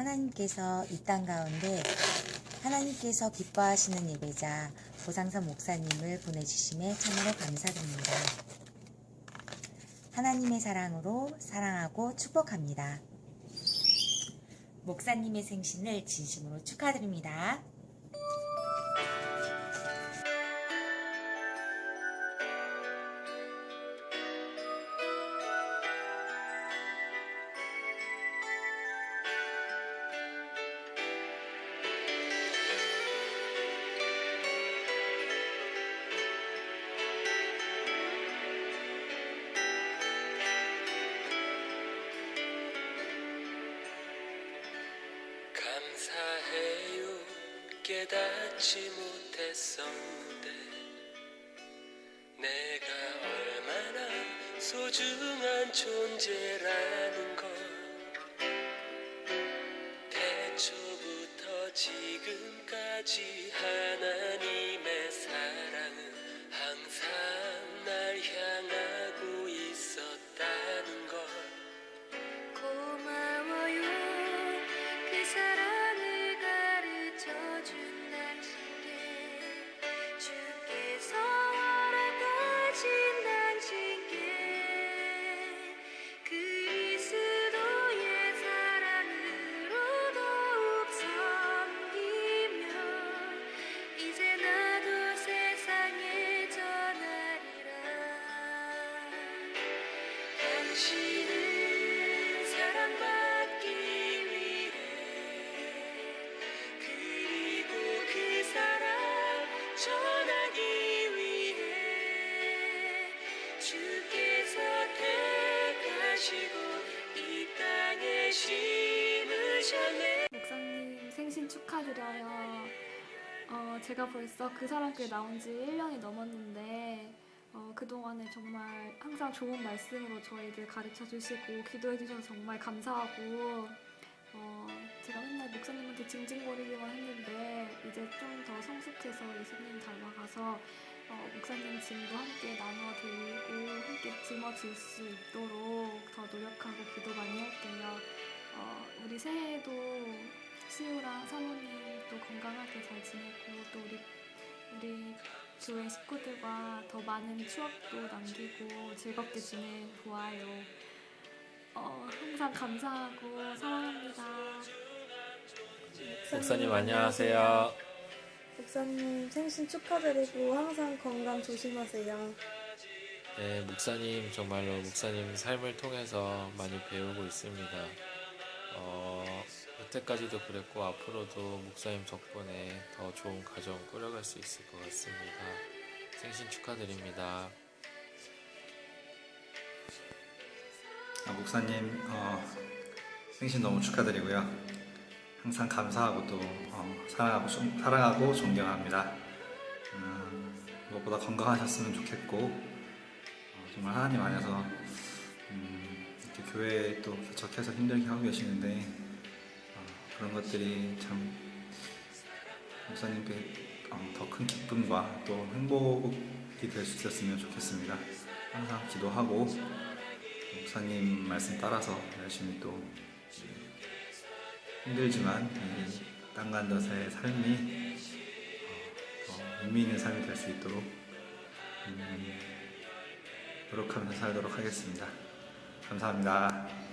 하나님께서 이 땅 가운데 하나님께서 기뻐하시는 예배자 고상선 목사님을 보내주심에 참으로 감사드립니다. 하나님의 사랑으로 사랑하고 축복합니다. 목사님의 생신을 진심으로 축하드립니다. 감사해요 깨닫지 못했었는데 내가 얼마나 소중한 존재라는 걸 태초부터 지금까지 하나님의 사랑 목사님 생신 축하드려요. 어, 제가 벌써 그 사람께 나온 지 1년이 넘었는데 어, 그동안에 정말 항상 좋은 말씀으로 저희들 가르쳐 주시고 기도해 주셔서 정말 감사하고 어, 제가 맨날 목사님한테 징징거리기만 했는데 이제 좀 더 성숙해서 예수님 닮아가서 어, 목사님 짐도 함께 나눠 드리고 함께 짊어질 수 있도록 더 노력하고 기도 많이 할게요. 어, 우리 새해에도 시우랑 사모님 또 건강하게 잘 지내고 또 우리 우리 교회 식구들과 더 많은 추억도 남기고 즐겁게 지내 보아요. 어, 항상 감사하고 사랑합니다. 목사님 안녕하세요. 목사님 생신 축하드리고 항상 건강 조심하세요. 네, 목사님 정말로 목사님 삶을 통해서 많이 배우고 있습니다. 어, 여태까지도 그랬고 앞으로도 목사님 덕분에 더 좋은 가정 꾸려갈 수 있을 것 같습니다. 생신 축하드립니다. 아, 목사님 어, 생신 너무 축하드리고요. 항상 감사하고 또 어, 사랑하고 존- 사랑하고 존경합니다. 음, 무엇보다 건강하셨으면 좋겠고 어, 정말 하나님 안에서 음, 이렇게 교회에 또 개척해서 힘들게 하고 계시는데 어, 그런 것들이 참 목사님께 어, 더큰 기쁨과 또 행복이 될 수 있었으면 좋겠습니다. 항상 기도하고 목사님 말씀 따라서 열심히 또 힘들지만 이 땅간다사의 삶이 어, 더 의미 있는 삶이 될 수 있도록 음, 노력하면서 살도록 하겠습니다. 감사합니다.